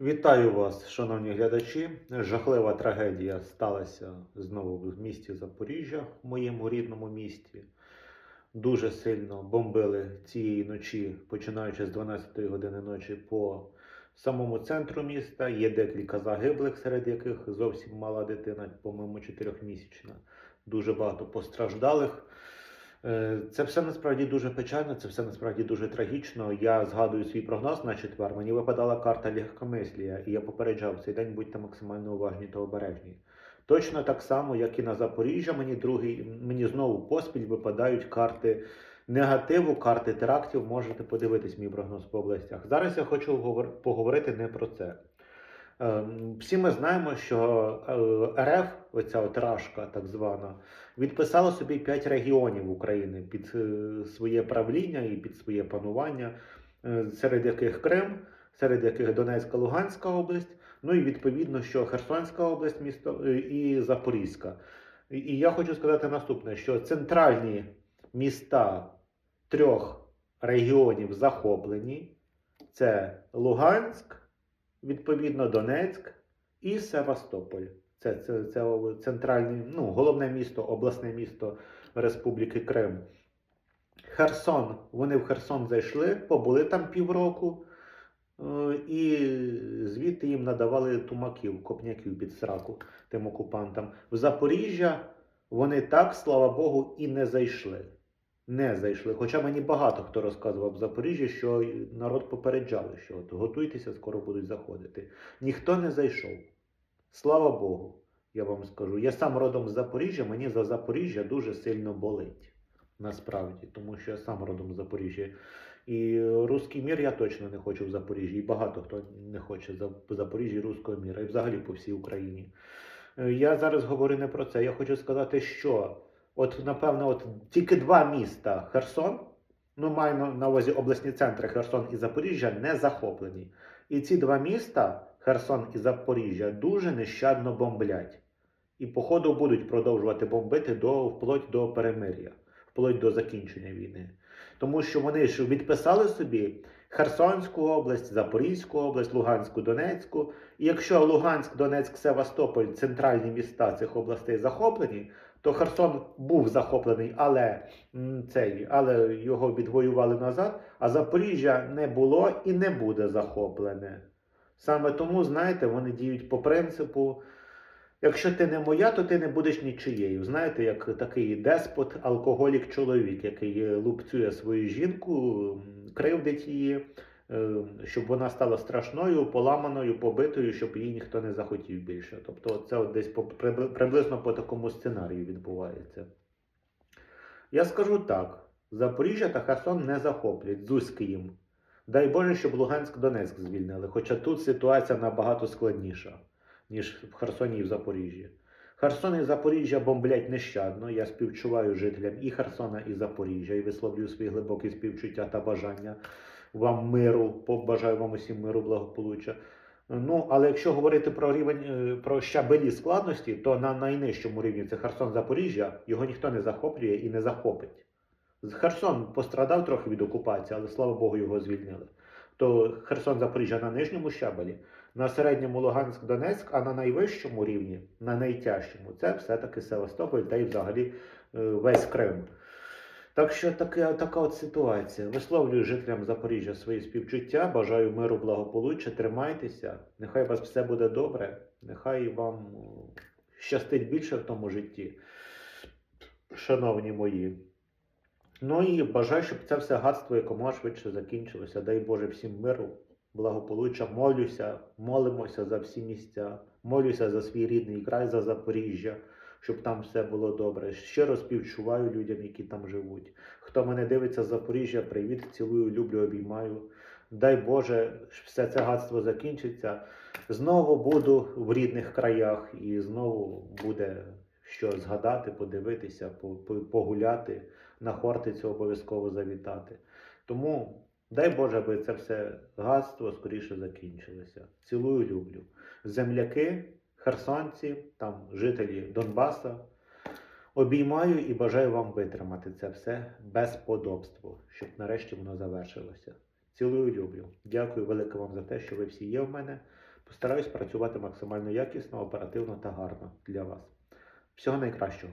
Вітаю вас, шановні глядачі. Жахлива трагедія сталася знову в місті Запоріжжя, в моєму рідному місті. Дуже сильно бомбили цієї ночі, починаючи з 12 години ночі по самому центру міста. Є декілька загиблих, серед яких зовсім мала дитина, по-моєму, 4-місячна. Дуже багато постраждалих. Е, Це все насправді дуже печально, це все насправді дуже трагічно. Я згадую свій прогноз на четвер. Мені випадала карта легкомислія, і я попереджав цей день будьте максимально уважні та обережні. Точно так само, як і на Запоріжжя, мені другий, мені знову поспіль випадають карти негативу, карти терактів. Можете подивитись мій прогноз по областях. Зараз я хочу говор- поговорити не про це. Ем, Всі ми знаємо, що е, РФ, оця от рашка так звана, відписала собі 5 регіонів України під е, своє правління і під своє панування, е, серед яких Крим, серед яких Донецька, Луганська область, ну і відповідно, що Херсонська область, місто і Запорізька. І я хочу сказати наступне: що центральні міста трьох регіонів захоплені: це Луганськ, відповідно Донецьк і Севастополь. Це, це, це центральне, ну, головне місто, обласне місто Республіки Крим. Херсон. Вони в Херсон зайшли, побули там півроку, е, і звідти їм надавали тумаків, копняків під сраку тим окупантам. В Запоріжжя вони так, слава Богу, і не зайшли. Не зайшли. Хоча мені багато хто розказував в Запоріжжі, що народ попереджали, що от готуйтеся, скоро будуть заходити. Ніхто не зайшов. Слава Богу, я вам скажу. Я сам родом з Запоріжжя, мені за Запоріжжя дуже сильно болить. Насправді, тому що я сам родом з Запоріжжя. І руський мір я точно не хочу в Запоріжжі. І багато хто не хоче в Запоріжжі руського міра, і взагалі по всій Україні. Е, Я зараз говорю не про це. Я хочу сказати, що от, напевно, от тільки два міста Херсон, ну на- на увазі обласні центри Херсон і Запоріжжя, не захоплені. І ці два міста, Херсон і Запоріжжя, дуже нещадно бомблять. І, походу, будуть продовжувати бомбити до, вплоть до перемир'я, вплоть до закінчення війни. Тому що вони ж відписали собі Херсонську область, Запорізьку область, Луганську, Донецьку. І якщо Луганськ, Донецьк, Севастополь, центральні міста цих областей захоплені, то Херсон був захоплений, але цей, але його відвоювали назад, а Запоріжжя не було і не буде захоплене. Саме тому, знаєте, вони діють по принципу. Якщо ти не моя, то ти не будеш нічиєю. Знаєте, як такий деспот, алкоголік чоловік, який лупцює свою жінку, кривдить її, щоб вона стала страшною, поламаною, побитою, щоб її ніхто не захотів більше. Тобто, це от десь приблизно по такому сценарію відбувається. Я скажу так: Запоріжжя та Херсон не захоплять з Києм. Дай Боже, щоб Луганськ Донецьк звільнили. Хоча тут ситуація набагато складніша, ніж в Херсоні і в Запоріжжі. Херсон і Запоріжжя бомблять нещадно. Я співчуваю жителям і Херсона, і Запоріжжя, і висловлюю свої глибокі співчуття та бажання вам миру. Побажаю вам усім миру, благополуччя. Ну, але якщо говорити про рівень е, про щабелі складності, то на найнижчому рівні це Херсон Запоріжжя, його ніхто не захоплює і не захопить. Херсон пострадав трохи від окупації, але слава Богу, його звільнили. То Херсон Запоріжжя на нижньому щабелі, на середньому Луганськ Донецьк, а на найвищому рівні, на найтяжчому, це все-таки Севастополь та й взагалі е, весь Крим. Так що таке, така от ситуація. Висловлюю жителям Запоріжжя свої співчуття, бажаю миру, благополуччя, тримайтеся, нехай у вас все буде добре, нехай вам щастить більше в тому житті, шановні мої. Ну і бажаю, щоб це все гадство якомога швидше закінчилося. Дай Боже всім миру, благополуччя. Молюся, молимося за всі місця, молюся за свій рідний край, за Запоріжжя, щоб там все було добре. Щиро співчуваю людям, які там живуть. Хто мене дивиться з Запоріжжя, привіт, цілую, люблю, обіймаю. Дай Боже, все це гадство закінчиться. Знову буду в рідних краях і знову буде що згадати, подивитися, по- по- погуляти на Хортицю обов'язково завітати. Тому дай Боже, аби це все гадство скоріше закінчилося. Цілую, люблю. Земляки, херсонці, там жителі Донбаса. Обіймаю і бажаю вам витримати це все без подобства, щоб нарешті воно завершилося. Цілую люблю. Дякую велике вам за те, що ви всі є в мене. Постараюсь працювати максимально якісно, оперативно та гарно для вас. Всього найкращого.